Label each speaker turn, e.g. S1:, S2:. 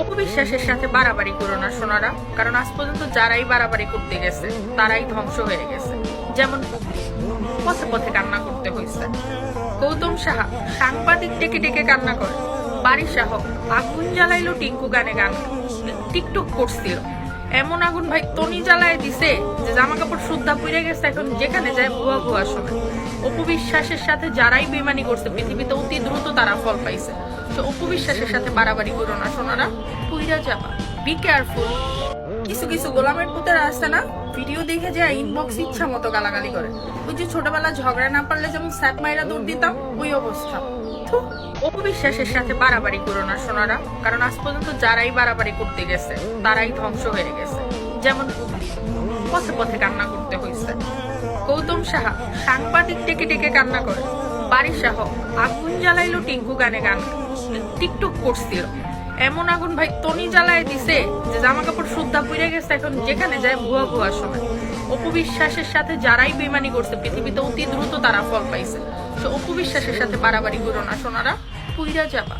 S1: অপবিশ্বাসের সাথে বাড়াবাড়ি করো না, সোনারা। কারণ আজ পর্যন্ত যারাই বাড়াবাড়ি করতে গেছে, তারাই ধ্বংস হয়ে গেছে। যেমন পথে পথে কান্না করতে হয়েছে। গৌতম সাহা সাংবাদিক ডেকে ডেকে কান্না করে। বাড়ি সাহ আগুন জ্বালাইলো টিঙ্কু গানে গান, টিকটক করছিল। এমন আগুন ভাই তনি জ্বালায় দিছে যে জামা কাপড় শুদ্ধা পুড়ে গেছে, এখন যেখানে যায় ভুয়া ভুয়া শোনে। অপবিশ্বাসের সাথে যারাই বেমানি করছে, পৃথিবীতে অতি দ্রুত তারা ফল পাইছে। তো অপবিশ্বাসের সাথে বাড়াবাড়ি করো না পুইরা যাবা। বি কেয়ারফুল কিছু কিছু গোলামের পুতেরা আছে না ভিডিও দেখে যে ইনবক্স ইচ্ছা মতো গালাগালি করে। ওই যে ছোটবেলা ঝগড়া না পারলে যেমন স্যাপ মাইরা দৌড় দিতাম, ওই অবস্থা। অপবিশ্বাসের সাথে বাড়াবাড়ি করো না সোনারা, কারণ আজ পর্যন্ত যারাই বাড়াবাড়ি করতে গেছে, তারাই ধ্বংস হয়ে গেছে। যেমন পথে পথে কান্না করতে হয়েছে। গৌতম সাহা সাংবাদিক ডেকে ডেকে কান্না করে। বাড়ি সাহ আগুন জ্বালাইলো টিঙ্কু গানে গান, টিকটক করছিল। এমন আগুন ভাই তনি জ্বালায় দিছে যে জামা কাপড় শুদ্ধা পুড়ে গেছে এখন যেখানে যায় ভুয়া ভুয়া সময়। অপবিশ্বাসের সাথে যারাই বেমানি করছে, পৃথিবীতে অতি দ্রুত তারা ফল পাইছে। তো অপবিশ্বাসের সাথে বাড়াবাড়ি করো না, সোনারা, পুইরা যাবা।